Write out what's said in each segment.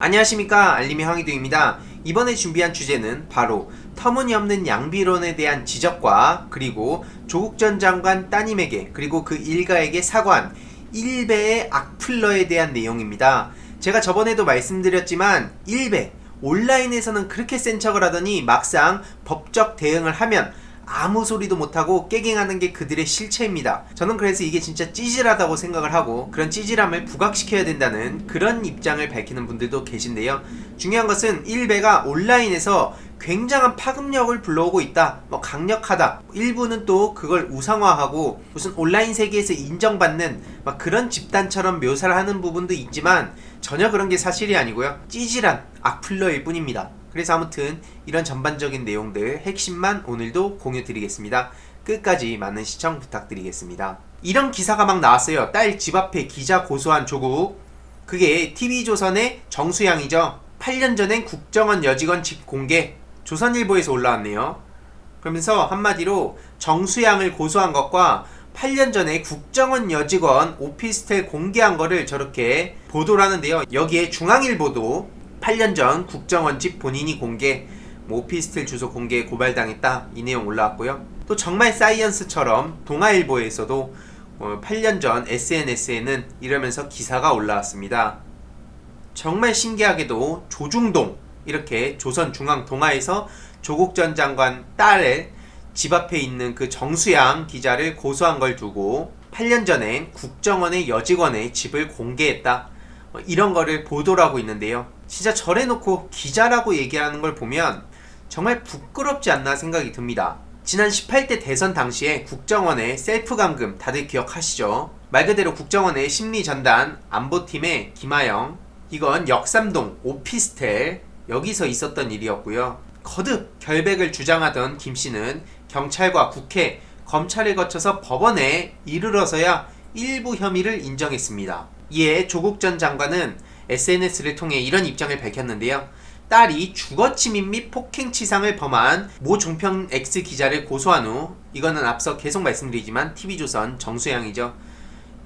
안녕하십니까 알림이 황희두입니다. 이번에 준비한 주제는 바로 터무니없는 양비론에 대한 지적과 그리고 조국 전 장관 따님에게 그리고 그 일가에게 사과한 일베의 악플러에 대한 내용입니다. 제가 저번에도 말씀드렸지만 일베 온라인에서는 그렇게 센 척을 하더니 막상 법적 대응을 하면 아무 소리도 못하고 깨갱하는 게 그들의 실체입니다. 저는 그래서 이게 진짜 찌질하다고 생각을 하고 그런 찌질함을 부각시켜야 된다는 그런 입장을 밝히는 분들도 계신데요. 중요한 것은 일베가 온라인에서 굉장한 파급력을 불러오고 있다. 뭐 강력하다. 일부는 또 그걸 우상화하고 무슨 온라인 세계에서 인정받는 막 그런 집단처럼 묘사를 하는 부분도 있지만 전혀 그런 게 사실이 아니고요. 찌질한 악플러일 뿐입니다. 그래서 아무튼 이런 전반적인 내용들 핵심만 오늘도 공유 드리겠습니다. 끝까지 많은 시청 부탁드리겠습니다. 이런 기사가 막 나왔어요. 딸 집 앞에 기자 고소한 조국. 그게 TV조선의 정수양이죠. 8년 전엔 국정원 여직원 집 공개. 조선일보에서 올라왔네요. 그러면서 한마디로 정수양을 고소한 것과 8년 전에 국정원 여직원 오피스텔 공개한 거를 저렇게 보도를 하는데요. 여기에 중앙일보도 8년 전 국정원 집 본인이 공개, 뭐 오피스텔 주소 공개 고발당했다 이 내용 올라왔고요. 또 정말 사이언스처럼 동아일보에서도 어, 8년 전 SNS에는 이러면서 기사가 올라왔습니다. 정말 신기하게도 조중동 이렇게 조선 중앙 동아에서 조국 전 장관 딸의 집 앞에 있는 그 정수양 기자를 고소한 걸 두고 8년 전에 국정원의 여직원의 집을 공개했다. 어, 이런 거를 보도를 하고 있는데요. 진짜 절해놓고 기자라고 얘기하는 걸 보면 정말 부끄럽지 않나 생각이 듭니다. 지난 18대 대선 당시에 국정원의 셀프 감금 다들 기억하시죠? 말 그대로 국정원의 심리 전단 안보팀의 김하영 이건 역삼동 오피스텔 여기서 있었던 일이었고요. 거듭 결백을 주장하던 김 씨는 경찰과 국회, 검찰을 거쳐서 법원에 이르러서야 일부 혐의를 인정했습니다. 이에 조국 전 장관은 SNS를 통해 이런 입장을 밝혔는데요. 딸이 주거침입 및 폭행치상을 범한 모 종편 X 기자를 고소한 후 이거는 앞서 계속 말씀드리지만 TV조선 정수양이죠.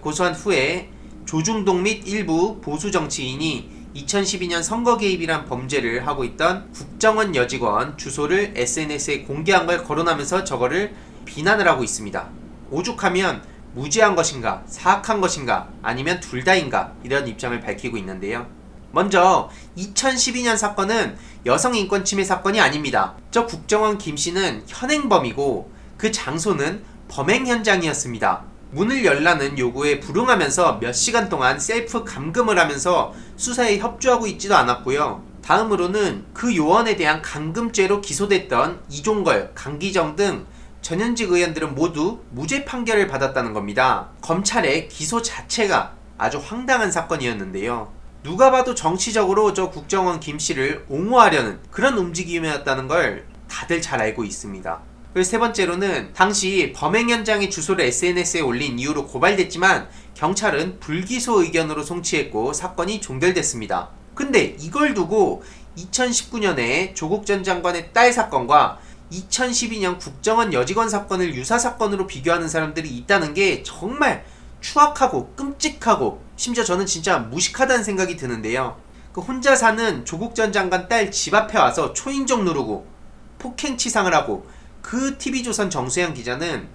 고소한 후에 조중동 및 일부 보수 정치인이 2012년 선거 개입이란 범죄를 하고 있던 국정원 여직원 주소를 SNS에 공개한 걸 거론하면서 저거를 비난을 하고 있습니다. 오죽하면 무지한 것인가, 사악한 것인가, 아니면 둘 다인가 이런 입장을 밝히고 있는데요. 먼저 2012년 사건은 여성 인권 침해 사건이 아닙니다. 저 국정원 김 씨는 현행범이고 그 장소는 범행 현장이었습니다. 문을 열라는 요구에 불응하면서 몇 시간 동안 셀프 감금을 하면서 수사에 협조하고 있지도 않았고요. 다음으로는 그 요원에 대한 감금죄로 기소됐던 이종걸, 강기정 등 전현직 의원들은 모두 무죄 판결을 받았다는 겁니다. 검찰의 기소 자체가 아주 황당한 사건이었는데요. 누가 봐도 정치적으로 저 국정원 김 씨를 옹호하려는 그런 움직임이었다는 걸 다들 잘 알고 있습니다. 그리고 세 번째로는 당시 범행 현장의 주소를 SNS에 올린 이후로 고발됐지만 경찰은 불기소 의견으로 송치했고 사건이 종결됐습니다. 근데 이걸 두고 2019년에 조국 전 장관의 딸 사건과 2012년 국정원 여직원 사건을 유사 사건으로 비교하는 사람들이 있다는 게 정말 추악하고 끔찍하고 심지어 저는 진짜 무식하다는 생각이 드는데요. 그 혼자 사는 조국 전 장관 딸 집 앞에 와서 초인종 누르고 폭행 치상을 하고 그 TV조선 정수영 기자는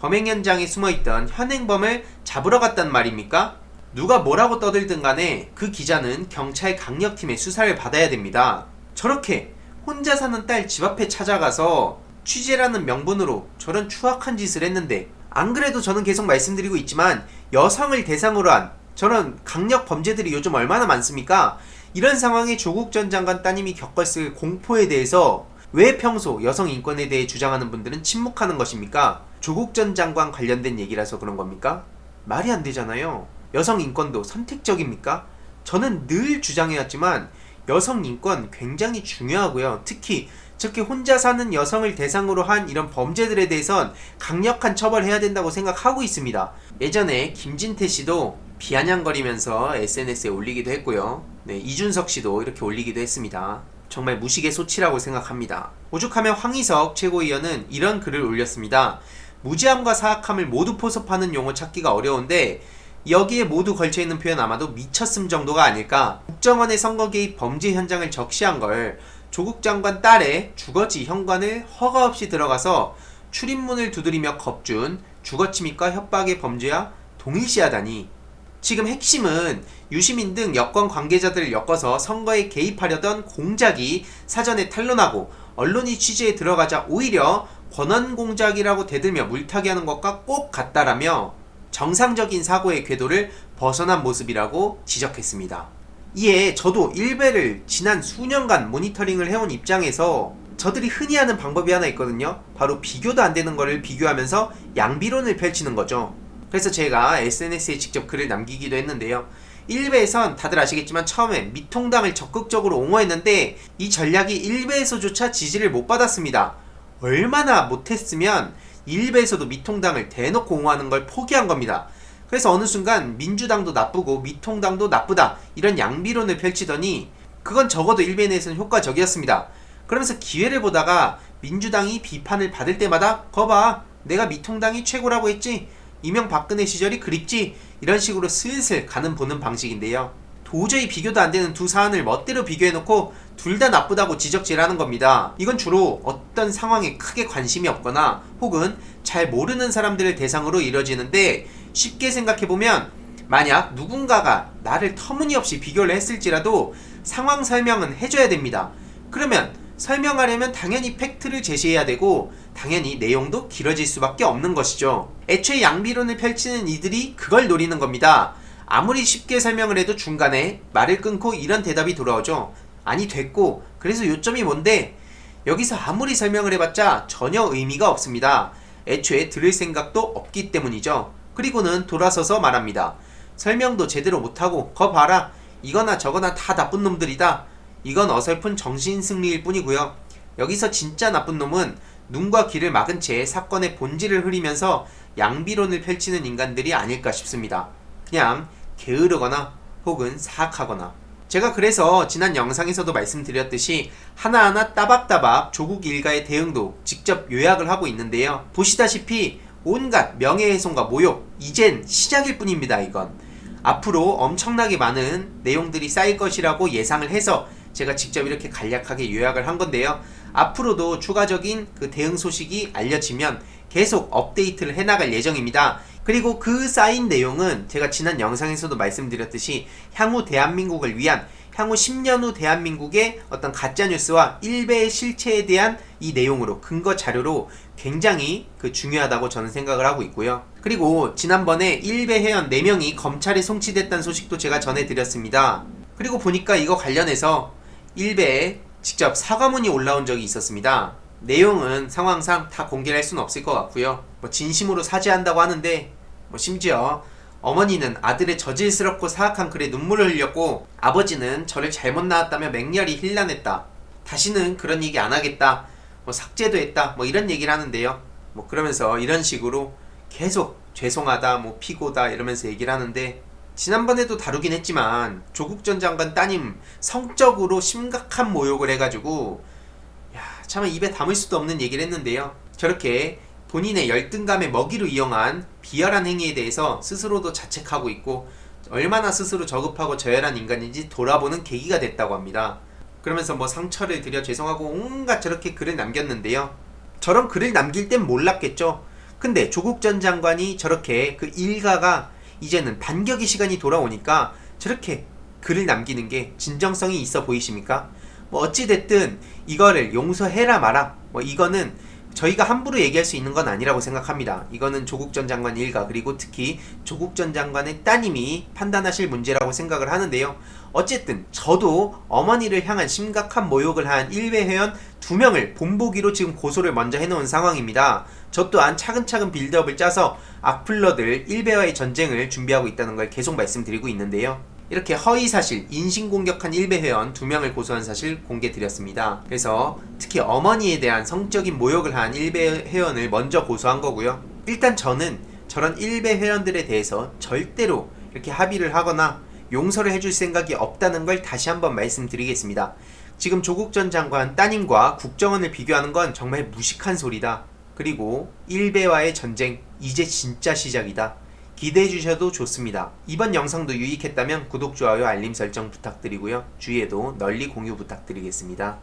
범행 현장에 숨어있던 현행범을 잡으러 갔단 말입니까? 누가 뭐라고 떠들든 간에 그 기자는 경찰 강력팀의 수사를 받아야 됩니다. 저렇게 혼자 사는 딸 집 앞에 찾아가서 취재라는 명분으로 저런 추악한 짓을 했는데 안 그래도 저는 계속 말씀드리고 있지만 여성을 대상으로 한 저런 강력 범죄들이 요즘 얼마나 많습니까? 이런 상황에 조국 전 장관 따님이 겪었을 공포에 대해서 왜 평소 여성 인권에 대해 주장하는 분들은 침묵하는 것입니까? 조국 전 장관 관련된 얘기라서 그런 겁니까? 말이 안 되잖아요. 여성 인권도 선택적입니까? 저는 늘 주장해왔지만 여성 인권 굉장히 중요하고요. 특히 저렇게 혼자 사는 여성을 대상으로 한 이런 범죄들에 대해선 강력한 처벌해야 된다고 생각하고 있습니다. 예전에 김진태 씨도 비아냥거리면서 SNS에 올리기도 했고요. 네, 이준석 씨도 이렇게 올리기도 했습니다. 정말 무식의 소치라고 생각합니다. 오죽하면 황희석 최고위원은 이런 글을 올렸습니다. 무지함과 사악함을 모두 포섭하는 용어 찾기가 어려운데 여기에 모두 걸쳐 있는 표현 아마도 미쳤음 정도가 아닐까. 국정원의 선거 개입 범죄 현장을 적시한 걸 조국 장관 딸의 주거지 현관을 허가 없이 들어가서 출입문을 두드리며 겁준 주거침입과 협박의 범죄와 동일시하다니. 지금 핵심은 유시민 등 여권 관계자들을 엮어서 선거에 개입하려던 공작이 사전에 탄론하고 언론이 취재에 들어가자 오히려 권한 공작이라고 대들며 물타기하는 것과 꼭 같다라며 정상적인 사고의 궤도를 벗어난 모습이라고 지적했습니다. 이에 저도 일베를 지난 수년간 모니터링을 해온 입장에서 저들이 흔히 하는 방법이 하나 있거든요. 바로 비교도 안 되는 거를 비교하면서 양비론을 펼치는 거죠. 그래서 제가 SNS에 직접 글을 남기기도 했는데요. 일베에선 다들 아시겠지만 처음에 미통당을 적극적으로 옹호했는데 이 전략이 일베에서조차 지지를 못 받았습니다. 얼마나 못했으면 일베에서도 미통당을 대놓고 옹호하는 걸 포기한 겁니다. 그래서 어느 순간 민주당도 나쁘고 미통당도 나쁘다 이런 양비론을 펼치더니 그건 적어도 일베 내에서는 효과적이었습니다. 그러면서 기회를 보다가 민주당이 비판을 받을 때마다 거봐 내가 미통당이 최고라고 했지 이명박근혜 시절이 그립지 이런 식으로 슬슬 가는 보는 방식인데요. 도저히 비교도 안 되는 두 사안을 멋대로 비교해놓고 둘 다 나쁘다고 지적질하는 겁니다. 이건 주로 어떤 상황에 크게 관심이 없거나 혹은 잘 모르는 사람들을 대상으로 이뤄지는데 쉽게 생각해보면 만약 누군가가 나를 터무니없이 비교를 했을지라도 상황 설명은 해줘야 됩니다. 그러면 설명하려면 당연히 팩트를 제시해야 되고 당연히 내용도 길어질 수밖에 없는 것이죠. 애초에 양비론을 펼치는 이들이 그걸 노리는 겁니다. 아무리 쉽게 설명을 해도 중간에 말을 끊고 이런 대답이 돌아오죠. 아니 됐고 그래서 요점이 뭔데 여기서 아무리 설명을 해봤자 전혀 의미가 없습니다. 애초에 들을 생각도 없기 때문이죠. 그리고는 돌아서서 말합니다. 설명도 제대로 못하고 거 봐라 이거나 저거나 다 나쁜 놈들이다. 이건 어설픈 정신 승리일 뿐이고요. 여기서 진짜 나쁜 놈은 눈과 귀를 막은 채 사건의 본질을 흐리면서 양비론을 펼치는 인간들이 아닐까 싶습니다. 그냥 게으르거나 혹은 사악하거나. 제가 그래서 지난 영상에서도 말씀드렸듯이 하나하나 따박따박 조국 일가의 대응도 직접 요약을 하고 있는데요. 보시다시피 온갖 명예훼손과 모욕, 이젠 시작일 뿐입니다, 이건. 앞으로 엄청나게 많은 내용들이 쌓일 것이라고 예상을 해서 제가 직접 이렇게 간략하게 요약을 한 건데요. 앞으로도 추가적인 그 대응 소식이 알려지면 계속 업데이트를 해나갈 예정입니다. 그리고 그 쌓인 내용은 제가 지난 영상에서도 말씀드렸듯이 향후 대한민국을 위한 향후 10년 후 대한민국의 어떤 가짜뉴스와 일베의 실체에 대한 이 내용으로 근거 자료로 굉장히 그 중요하다고 저는 생각을 하고 있고요. 그리고 지난번에 일베 회원 4명이 검찰에 송치됐다는 소식도 제가 전해드렸습니다. 그리고 보니까 이거 관련해서 일베에 직접 사과문이 올라온 적이 있었습니다. 내용은 상황상 다 공개할 를 수는 없을 것 같고요. 뭐 진심으로 사죄한다고 하는데 뭐 심지어 어머니는 아들의 저질스럽고 사악한 글에 눈물을 흘렸고 아버지는 저를 잘못 낳았다며 맹렬히 힐난했다. 다시는 그런 얘기 안 하겠다. 뭐 삭제도 했다. 뭐 이런 얘기를 하는데요. 뭐 그러면서 이런 식으로 계속 죄송하다, 뭐 피고다 이러면서 얘기를 하는데 지난번에도 다루긴 했지만 조국 전 장관 따님 성적으로 심각한 모욕을 해가지고 야, 참 입에 담을 수도 없는 얘기를 했는데요. 저렇게 본인의 열등감의 먹이로 이용한 비열한 행위에 대해서 스스로도 자책하고 있고 얼마나 스스로 저급하고 저열한 인간인지 돌아보는 계기가 됐다고 합니다. 그러면서 뭐 상처를 드려 죄송하고 온갖 저렇게 글을 남겼는데요. 저런 글을 남길 땐 몰랐겠죠. 근데 조국 전 장관이 저렇게 그 일가가 이제는 반격의 시간이 돌아오니까 저렇게 글을 남기는 게 진정성이 있어 보이십니까? 뭐 어찌됐든 이거를 용서해라 마라. 뭐 이거는 저희가 함부로 얘기할 수 있는 건 아니라고 생각합니다. 이거는 조국 전 장관 일가 그리고 특히 조국 전 장관의 따님이 판단하실 문제라고 생각을 하는데요. 어쨌든 저도 어머니를 향한 심각한 모욕을 한 1회 회원 2명을 본보기로 지금 고소를 먼저 해놓은 상황입니다. 저 또한 차근차근 빌드업을 짜서 악플러들 1배와의 전쟁을 준비하고 있다는 걸 계속 말씀드리고 있는데요. 이렇게 허위 사실, 인신공격한 일베 회원 2명을 고소한 사실 공개 드렸습니다. 그래서 특히 어머니에 대한 성적인 모욕을 한 일베 회원을 먼저 고소한 거고요. 일단 저는 저런 일베 회원들에 대해서 절대로 이렇게 합의를 하거나 용서를 해줄 생각이 없다는 걸 다시 한번 말씀드리겠습니다. 지금 조국 전 장관 따님과 국정원을 비교하는 건 정말 무식한 소리다. 그리고 일베와의 전쟁 이제 진짜 시작이다. 기대해 주셔도 좋습니다. 이번 영상도 유익했다면 구독, 좋아요, 알림 설정 부탁드리고요. 주위에도 널리 공유 부탁드리겠습니다.